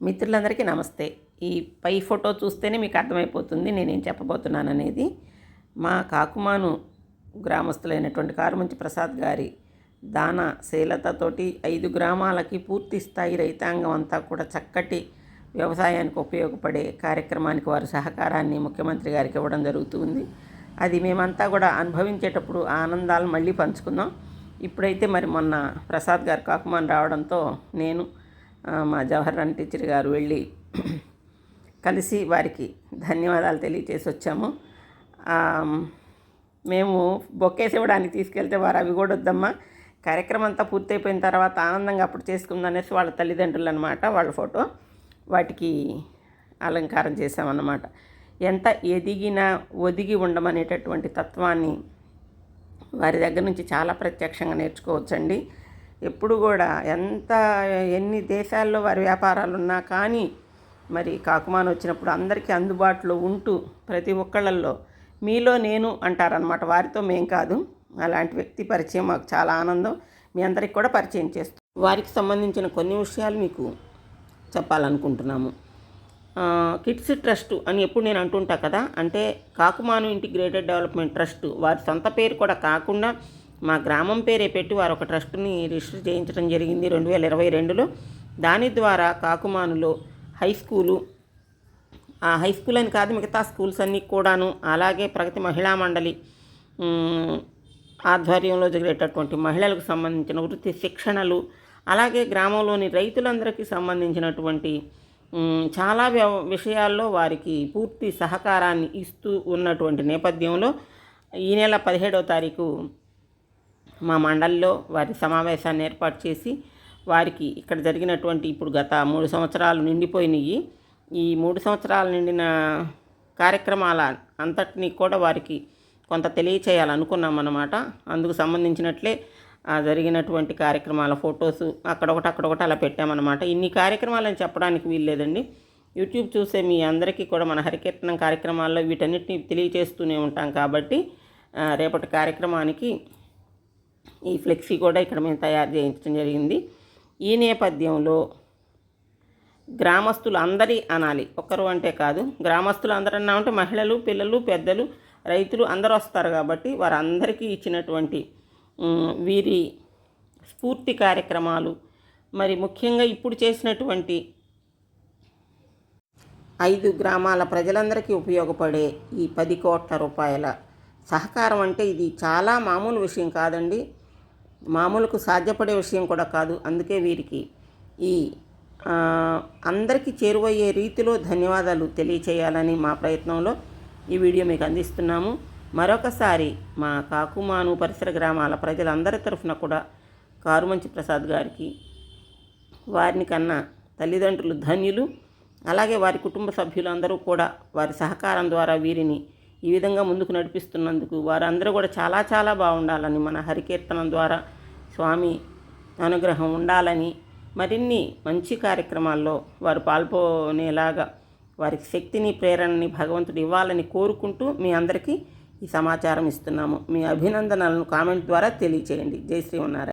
మిత్రులందరికీ నమస్తే. ఈ పై ఫోటో చూస్తేనే మీకు అర్థమైపోతుంది నేనేం చెప్పబోతున్నాను అనేది మా కాకుమాను గ్రామస్తులైనటువంటి కారుమంచి ప్రసాద్ గారి దాన శీలతతోటి ఐదు గ్రామాలకి పూర్తి స్థాయి రైతాంగం అంతా కూడా చక్కటి వ్యవసాయానికి ఉపయోగపడే కార్యక్రమానికి వారి సహకారాన్ని ముఖ్యమంత్రి గారికి ఇవ్వడం జరుగుతుంది. అది మేమంతా కూడా అనుభవించేటప్పుడు ఆనందాలు ఆనందాలను మళ్ళీ పంచుకుందాం. ఇప్పుడైతే మరి మొన్న ప్రసాద్ గారు కాకుమాన్ రావడంతో నేను మా జవహర్లాల్ టీచర్ గారు వెళ్ళి కలిసి వారికి ధన్యవాదాలు తెలియచేసి వచ్చాము. మేము బొక్కేసి ఇవ్వడానికి తీసుకెళ్తే వారు అవి కూడా వద్దమ్మా. కార్యక్రమం అంతా పూర్తయిపోయిన తర్వాత ఆనందంగా అప్పుడు చేసుకుందాం అనేసి వాళ్ళ తల్లిదండ్రులు అనమాట వాళ్ళ ఫోటో వాటికి అలంకారం చేసామన్నమాట ఎంత ఎదిగినా ఒదిగి ఉండమనేటటువంటి తత్వాన్ని వారి దగ్గర నుంచి చాలా ప్రత్యక్షంగా నేర్చుకోవచ్చండి. ఎప్పుడు కూడా ఎంత ఎన్ని దేశాల్లో వారి వ్యాపారాలు ఉన్నా కానీ మరి కాకుమాన్ వచ్చినప్పుడు అందరికీ అందుబాటులో ఉంటూ ప్రతి ఒక్కళ్ళల్లో మీలో నేను అంటారనమాట వారితో మేం కాదు. అలాంటి వ్యక్తి పరిచయం మాకు చాలా ఆనందం. మీ అందరికి కూడా పరిచయం చేస్తాం వారికి సంబంధించిన కొన్ని విషయాలు మీకు చెప్పాలనుకుంటున్నాము. కిడ్స్ ట్రస్ట్ అని ఎప్పుడు నేను అంటుంటా కదా అంటే కాకుమాను ఇంటిగ్రేటెడ్ డెవలప్మెంట్ ట్రస్ట్ వారి సొంత పేరు కూడా కాకుండా మా గ్రామం పేరే పెట్టి వారు ఒక ట్రస్ట్ని రిజిస్టర్ చేయించడం జరిగింది రెండు వేల ఇరవై రెండులో. దాని ద్వారా కాకుమానులో హై స్కూలు ఆ హై స్కూల్ అని కాదు మిగతా స్కూల్స్ అన్నీ కూడాను అలాగే ప్రగతి మహిళా మండలి ఆధ్వర్యంలో జరిగేటటువంటి మహిళలకు సంబంధించిన వృత్తి శిక్షణలు అలాగే గ్రామంలోని రైతులందరికీ సంబంధించినటువంటి చాలా వ్య విషయాల్లో వారికి పూర్తి సహకారాన్ని ఇస్తూ ఉన్నటువంటి నేపథ్యంలో ఈ నెల పదిహేడవ తారీఖు మా మండలిలో వారి సమావేశాన్ని ఏర్పాటు చేసి వారికి ఇక్కడ జరిగినటువంటి ఇప్పుడు గత మూడు సంవత్సరాలు నిండిపోయినాయి. ఈ మూడు సంవత్సరాలు నిండిన కార్యక్రమాల అంతటినీ కూడా వారికి కొంత తెలియచేయాలనుకున్నాం అన్నమాట. అందుకు సంబంధించినట్లే జరిగినటువంటి కార్యక్రమాల ఫొటోస్ అక్కడొకటి అక్కడొకటి అలా పెట్టామన్నమాట. ఇన్ని కార్యక్రమాలని చెప్పడానికి వీల్లేదండి యూట్యూబ్ చూసే మీ అందరికీ కూడా మన హరికీర్తనం కార్యక్రమాల్లో వీటన్నిటిని తెలియచేస్తూనే ఉంటాం కాబట్టి రేపటి కార్యక్రమానికి ఈ ఫ్లెక్సీ కూడా ఇక్కడ మేము తయారు చేయించడం జరిగింది. ఈ నేపథ్యంలో గ్రామస్తులు అందరి అనాలి. ఒక్కరు అంటే కాదు గ్రామస్తులు అందరూ అన్నామంటే మహిళలు పిల్లలు పెద్దలు రైతులు అందరూ వస్తారు కాబట్టి వారందరికీ ఇచ్చినటువంటి వీరి స్ఫూర్తి కార్యక్రమాలు మరి ముఖ్యంగా ఇప్పుడు చేసినటువంటి ఐదు గ్రామాల ప్రజలందరికీ ఉపయోగపడే ఈ పది కోట్ల రూపాయల సహకారం అంటే ఇది చాలా మామూలు విషయం కాదండి. మామూలుకు సాధ్యపడే విషయం కూడా కాదు. అందుకే వీరికి ఈ అందరికీ చేరువయ్యే రీతిలో ధన్యవాదాలు తెలియచేయాలని మా ప్రయత్నంలో ఈ వీడియో మీకు అందిస్తున్నాము. మరొకసారి మా కాకుమాను పరిసర గ్రామాల ప్రజలందరి తరఫున కూడా కారుమంచి ప్రసాద్ గారికి వారిని కన్నా తల్లిదండ్రులు ధన్యులు అలాగే వారి కుటుంబ సభ్యులందరూ కూడా వారి సహకారం ద్వారా వీరిని ఈ విధంగా ముందుకు నడిపిస్తున్నందుకు వారందరూ కూడా చాలా చాలా బాగుండాలని మన హరికీర్తనం ద్వారా స్వామి అనుగ్రహం ఉండాలని మరిన్ని మంచి కార్యక్రమాల్లో వారు పాల్పొనేలాగా వారికి శక్తిని ప్రేరణని భగవంతుడు ఇవ్వాలని కోరుకుంటూ మీ అందరికీ ఈ సమాచారం ఇస్తున్నాము. మీ అభినందనలను కామెంట్ ద్వారా తెలియచేయండి. జై శ్రీమన్నారాయణ.